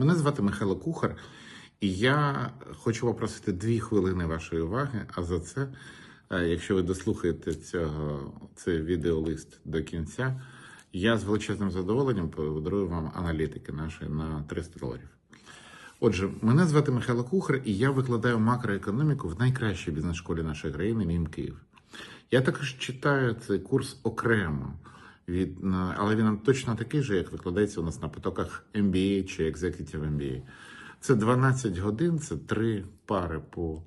Мене звати Михайло Кухар, і я хочу попросити дві хвилини вашої уваги. А за це, е, якщо ви дослухаєте цього, цей відеолист до кінця, я з величезним задоволенням подарую вам аналітики нашої на 300 доларів. Отже, мене звати Михайло Кухар, і я викладаю макроекономіку в найкращій бізнес-школі нашої країни МІМ Київ. Я також читаю цей курс окремо, від, але він точно такий же, як викладається у нас на потоках MBA чи Executive MBA. Це 12 годин, це три пари по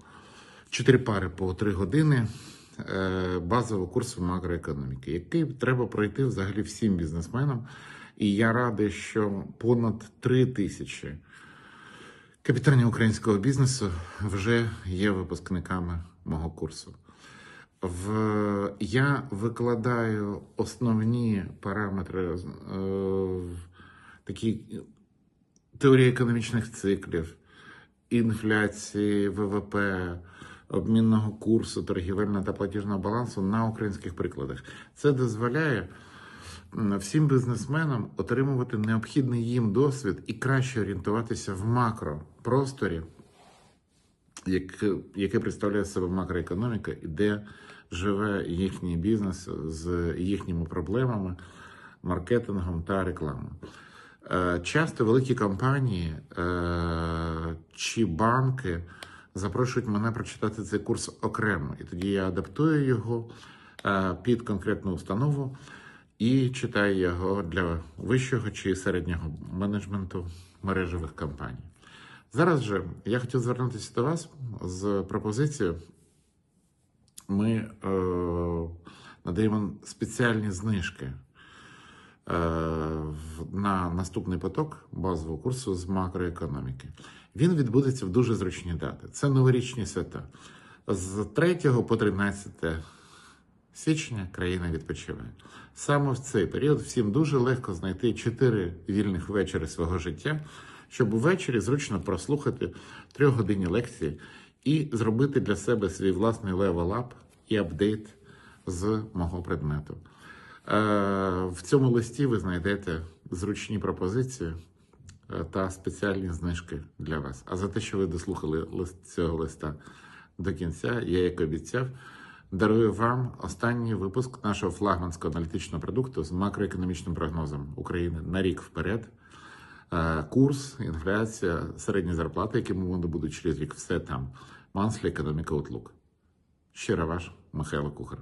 4 пари по 3 години е, базового курсу макроекономіки, який треба пройти взагалі всім бізнесменам. І я радий, що понад 3 тисячі капітанів українського бізнесу вже є випускниками мого курсу. В, я викладаю основні параметри е, такі теорії економічних циклів, інфляції, ВВП, обмінного курсу, торгівельного та платіжного балансу на українських прикладах. Це дозволяє всім бізнесменам отримувати необхідний їм досвід і краще орієнтуватися в макропросторі, яке, представляє себе макроекономіка, і де живе їхній бізнес з їхніми проблемами, маркетингом та рекламою. Е, Часто великі компанії е, чи банки запрошують мене прочитати цей курс окремо, і тоді я адаптую його е, під конкретну установу і читаю його для вищого чи середнього менеджменту мережевих компаній. Зараз же я хотів звернутися до вас з пропозицією. Ми е, надаємо спеціальні знижки е, на наступний поток базового курсу з макроекономіки. Він відбудеться в дуже зручні дати. Це новорічні свята. З 3 по 13 січня країна відпочиває. Саме в цей період всім дуже легко знайти 4 вільних вечори свого життя, щоб увечері зручно прослухати трьохгодинні лекції і зробити для себе свій власний левел-ап і апдейт з мого предмету. Е, В цьому листі ви знайдете зручні пропозиції е, та спеціальні знижки для вас. А за те, що ви дослухали лист цього листа до кінця, я як обіцяв, дарую вам останній випуск нашого флагманського аналітичного продукту з макроекономічним прогнозом України на рік вперед. Курс, інфляція, середні зарплати, які вони будуть через рік, все там. Monthly Economic Outlook. Щиро ваш Михайло Кухар.